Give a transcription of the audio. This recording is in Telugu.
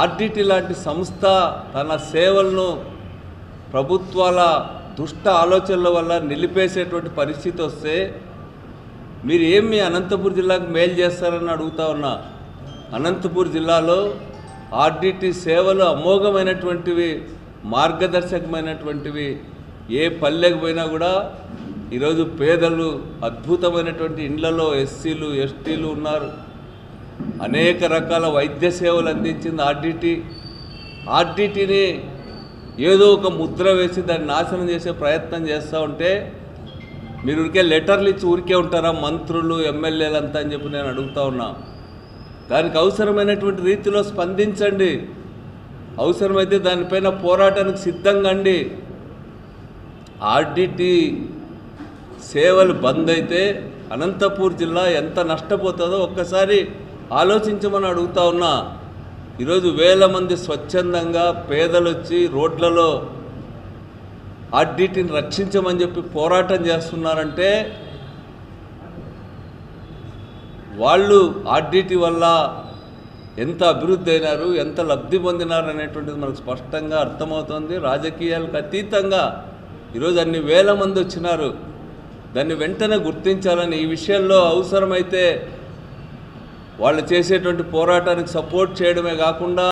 ఆర్డిటి లాంటి సంస్థ తన సేవలను ప్రభుత్వాల దుష్ట ఆలోచనల వల్ల నిలిపేసేటువంటి పరిస్థితి వస్తే మీరు ఏం మీ అనంతపూర్ జిల్లాకు మేలు చేస్తారని అడుగుతా ఉన్నా. అనంతపూర్ జిల్లాలో ఆర్డిటి సేవలు అమోఘమైనటువంటివి మార్గదర్శకమైనటువంటివి ఏ పల్లెకు పోయినా కూడా ఈరోజు పేదలు అద్భుతమైనటువంటి ఇండ్లలో ఎస్సీలు ఎస్టీలు ఉన్నారు. అనేక రకాల వైద్య సేవలు అందించింది ఆర్డిటీ. ఆర్డిటీని ఏదో ఒక ముద్ర వేసి దాన్ని నాశనం చేసే ప్రయత్నం చేస్తూ ఉంటే మీరు ఊరికే లెటర్లు ఇచ్చి ఊరికే ఉంటారా? మంత్రులు ఎమ్మెల్యేలు అంతా అని చెప్పి నేను అడుగుతా ఉన్నా. దానికి అవసరమైనటువంటి రీతిలో స్పందించండి. అవసరమైతే దానిపైన పోరాటానికి సిద్ధంగా అండి. ఆర్డిటీ సేవలు బంద్ అయితే అనంతపూర్ జిల్లా ఎంత నష్టపోతుందో ఒక్కసారి ఆలోచించమని అడుగుతా ఉన్నా ఈరోజు వేల మంది స్వచ్ఛందంగా పేదలు వచ్చి రోడ్లలో ఆర్డిటిని రక్షించమని చెప్పి పోరాటం చేస్తున్నారంటే వాళ్ళు ఆర్డిటి వల్ల ఎంత అభివృద్ధి అయినారు ఎంత లబ్ధి పొందినారు అనేటువంటిది మనకు స్పష్టంగా అర్థమవుతుంది. రాజకీయాలకు అతీతంగా ఈరోజు అన్ని వేల మంది వచ్చినారు. దాన్ని వెంటనే గుర్తించాలని ఈ విషయంలో అవసరమైతే వాళ్ళు చేసేటువంటి పోరాటానికి సపోర్ట్ చేయడమే కాకుండా